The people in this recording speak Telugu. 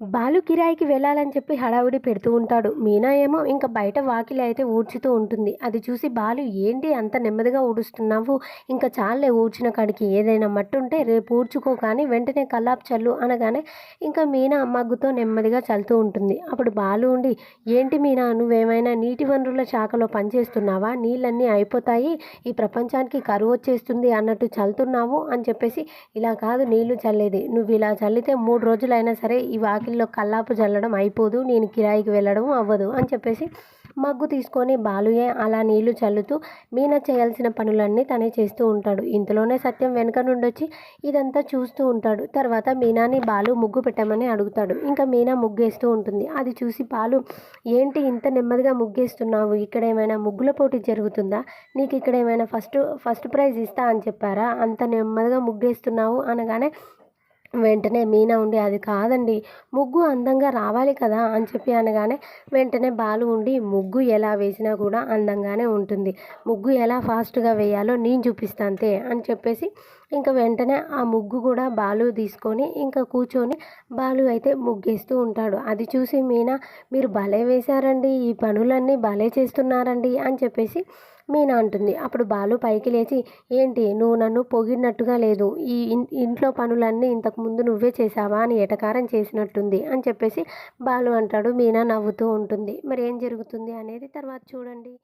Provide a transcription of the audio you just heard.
బాలు కిరాయికి వెళ్ళాలని చెప్పి హడావుడి పెడుతూ ఉంటాడు. మీనా ఏమో ఇంకా బయట వాకిలి అయితే ఊడ్చుతూ ఉంటుంది. అది చూసి బాలు ఏంటి అంత నెమ్మదిగా ఊడుస్తున్నావు? ఇంకా చాలే ఊడ్చిన కాడికి ఏదైనా మట్టు ఉంటే రేపు ఊడ్చుకో కానీ వెంటనే కల్లాపు చల్లు అనగానే ఇంకా మీనా మగ్గుతో నెమ్మదిగా చల్లుతూ ఉంటుంది. అప్పుడు బాలు ఉండి ఏంటి మీనా నువ్వేమైనా నీటి వనరుల శాఖలో పనిచేస్తున్నావా? నీళ్ళన్నీ అయిపోతాయి. ఈ ప్రపంచానికి కరువు వచ్చేస్తుంది అన్నట్టు చల్లుతున్నావు అని చెప్పేసి ఇలా కాదు నీళ్ళు చల్లేది. నువ్వు ఇలా చల్లితే మూడు రోజులైనా సరే ఈ వాకి వాకిల్లో కల్లాపు చల్లడం అయిపోదు నేను కిరాయికి వెళ్ళడం అవ్వదు అని చెప్పేసి మగ్గు తీసుకొని బాలుయే అలా నీళ్ళు చల్లుతూ మీనా చేయాల్సిన పనులన్నీ తనే చేస్తూ ఉంటాడు. ఇంతలోనే సత్యం వెనక నుండి వచ్చి ఇదంతా చూస్తూ ఉంటాడు. తర్వాత మీనాని బాలు ముగ్గు పెట్టమని అడుగుతాడు. ఇంకా మీనా ముగ్గేస్తూ ఉంటుంది. అది చూసి బాలు ఏంటి ఇంత నెమ్మదిగా ముగ్గేస్తున్నావు? ఇక్కడ ఏమైనా ముగ్గుల పోటీ జరుగుతుందా? నీకు ఇక్కడ ఏమైనా ఫస్ట్ ఫస్ట్ ప్రైజ్ ఇస్తా అని చెప్పారా? అంత నెమ్మదిగా ముగ్గేస్తున్నావు అనగానే వెంటనే మీనా ఉండి అది కాదండి ముగ్గు అందంగా రావాలి కదా అని చెప్పి అనగానే వెంటనే బాలు ఉండి ముగ్గు ఎలా వేసినా కూడా అందంగానే ఉంటుంది. ముగ్గు ఎలా ఫాస్ట్గా వేయాలో నేను చూపిస్తాంతే అంతే అని చెప్పేసి ఇంకా వెంటనే ఆ ముగ్గు కూడా బాలు తీసుకొని ఇంకా కూర్చొని బాలు అయితే ముగ్గేస్తూ ఉంటాడు. అది చూసి మీనా మీరు భలే వేశారండి ఈ పనులన్నీ భలే చేస్తున్నారండి అని చెప్పేసి మీనా అంటుంది. అప్పుడు బాలు పైకి లేచి ఏంటి నువ్వు నన్ను పొగిడినట్టుగా లేదు. ఈ ఇంట్లో పనులన్నీ ఇంతకుముందు నువ్వే చేసావా అని ఎటకారం చేసినట్టుంది అని చెప్పేసి బాలు అంటాడు. మీనా నవ్వుతూ ఉంటుంది. మరి ఏం జరుగుతుంది అనేది తర్వాత చూడండి.